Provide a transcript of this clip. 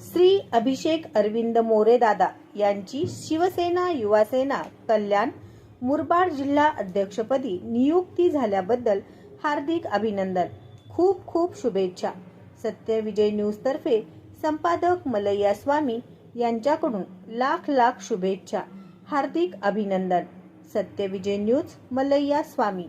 श्री अभिषेक अरविंद मोरे दादा यांची शिवसेना युवासेना कल्याण मुरबाड जिल्हा अध्यक्षपदी नियुक्ती झाल्याबद्दल हार्दिक अभिनंदन. खूप खूप शुभेच्छा. सत्यविजय न्यूजतर्फे संपादक मलय्या स्वामी यांच्याकडून लाख लाख शुभेच्छा. हार्दिक अभिनंदन. सत्यविजय न्यूज मलय्या स्वामी.